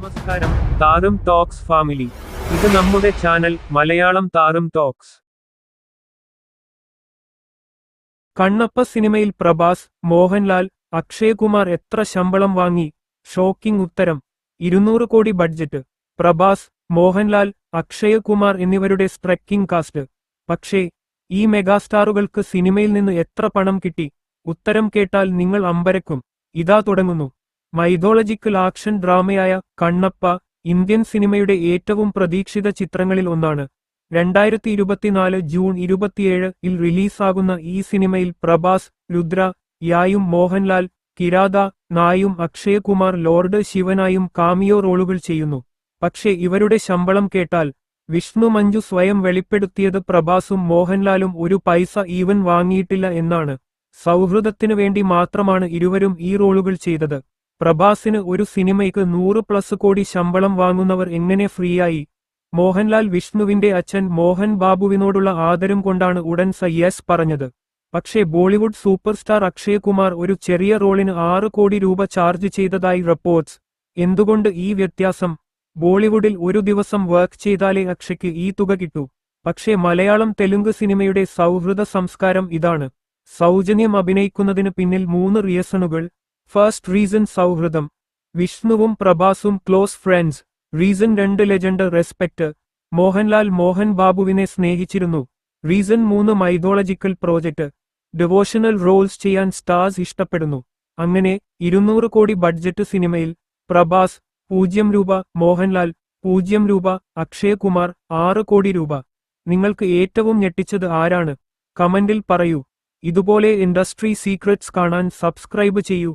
നമസ്കാരം. താരം talks family. ഇത് നമ്മുടെ ചാനൽ മലയാളം താരം ടോക്സ്. കണ്ണപ്പ സിനിമയിൽ പ്രഭാസ് മോഹൻലാൽ അക്ഷയകുമാർ എത്ര ശമ്പളം വാങ്ങി? ഷോക്കിംഗ് ഉത്തരം. ഇരുന്നൂറ് കോടി ബഡ്ജറ്റ്. പ്രഭാസ് മോഹൻലാൽ അക്ഷയകുമാർ എന്നിവരുടെ സ്ട്രെക്കിംഗ് കാസ്റ്റ്. പക്ഷേ ഈ മെഗാസ്റ്റാറുകൾക്ക് സിനിമയിൽ നിന്ന് എത്ര പണം കിട്ടി? ഉത്തരം കേട്ടാൽ നിങ്ങൾ അമ്പരക്കും. ഇതാ തുടങ്ങുന്നു. മൈഥോളജിക്കൽ ആക്ഷൻ ഡ്രാമയായ കണ്ണപ്പ ഇന്ത്യൻ സിനിമയുടെ ഏറ്റവും പ്രതീക്ഷിത ചിത്രങ്ങളിൽ ഒന്നാണ്. രണ്ടായിരത്തി ഇരുപത്തിനാല് ജൂൺ ഇരുപത്തിയേഴ് ഇൽ റിലീസാകുന്ന ഈ സിനിമയിൽ പ്രഭാസ് രുദ്ര യായും മോഹൻലാൽ കിരാത നായും അക്ഷയകുമാർ ലോർഡ് ശിവനായും കാമിയോ റോളുകൾ ചെയ്യുന്നു. പക്ഷേ ഇവരുടെ ശമ്പളം കേട്ടാൽ വിഷ്ണു മഞ്ജു സ്വയം വെളിപ്പെടുത്തിയത് പ്രഭാസും മോഹൻലാലും ഒരു പൈസ ഈവൻ വാങ്ങിയിട്ടില്ല എന്നാണ്. സൗഹൃദത്തിനു വേണ്ടി മാത്രമാണ് ഇരുവരും ഈ റോളുകൾ ചെയ്തത്. പ്രഭാസിന് ഒരു സിനിമയ്ക്ക് നൂറ് പ്ലസ് കോടി ശമ്പളം വാങ്ങുന്നവർ എങ്ങനെ ഫ്രീയായി? മോഹൻലാൽ വിഷ്ണുവിന്റെ അച്ഛൻ മോഹൻ ബാബുവിനോടുള്ള ആദരം കൊണ്ടാണ് ഉടൻ സയ്യാസ് യെസ് പറഞ്ഞത്. പക്ഷേ ബോളിവുഡ് സൂപ്പർ സ്റ്റാർ അക്ഷയകുമാർ ഒരു ചെറിയ റോളിന് ആറ് കോടി രൂപ ചാർജ് ചെയ്തതായി റിപ്പോർട്ട്സ്. എന്തുകൊണ്ട് ഈ വ്യത്യാസം? ബോളിവുഡിൽ ഒരു ദിവസം വർക്ക് ചെയ്താലേ അക്ഷയ്ക്ക് ഈ തുക കിട്ടൂ. പക്ഷേ മലയാളം തെലുങ്ക് സിനിമയുടെ സൗഹൃദ സംസ്കാരം ഇതാണ്. സൗജന്യം അഭിനയിക്കുന്നതിന് പിന്നിൽ മൂന്ന് റീസണുകൾ. ഫസ്റ്റ് റീസൺ സൗഹൃദം. വിഷ്ണുവും പ്രഭാസും ക്ലോസ് ഫ്രണ്ട്സ് റീസൺ രണ്ട് ലെജൻഡ് റെസ്പെക്ട് മോഹൻലാൽ മോഹൻ ബാബുവിനെ സ്നേഹിച്ചിരുന്നു. റീസൺ മൂന്ന് മൈതോളജിക്കൽ പ്രോജക്റ്റ് ഡിവോഷണൽ റോൾസ് ചെയ്യാൻ സ്റ്റാർസ് ഇഷ്ടപ്പെടുന്നു. അങ്ങനെ ഇരുന്നൂറ് കോടി ബഡ്ജറ്റ് സിനിമയിൽ പ്രഭാസ് പൂജ്യം രൂപ മോഹൻലാൽ പൂജ്യം രൂപ അക്ഷയകുമാർ ആറ് കോടി രൂപ. നിങ്ങൾക്ക് ഏറ്റവും ഞെട്ടിച്ചത് ആരാണ്? കമന്റിൽ പറയൂ. ഇതുപോലെ ഇൻഡസ്ട്രി സീക്രട്സ് കാണാൻ സബ്സ്ക്രൈബ് ചെയ്യൂ.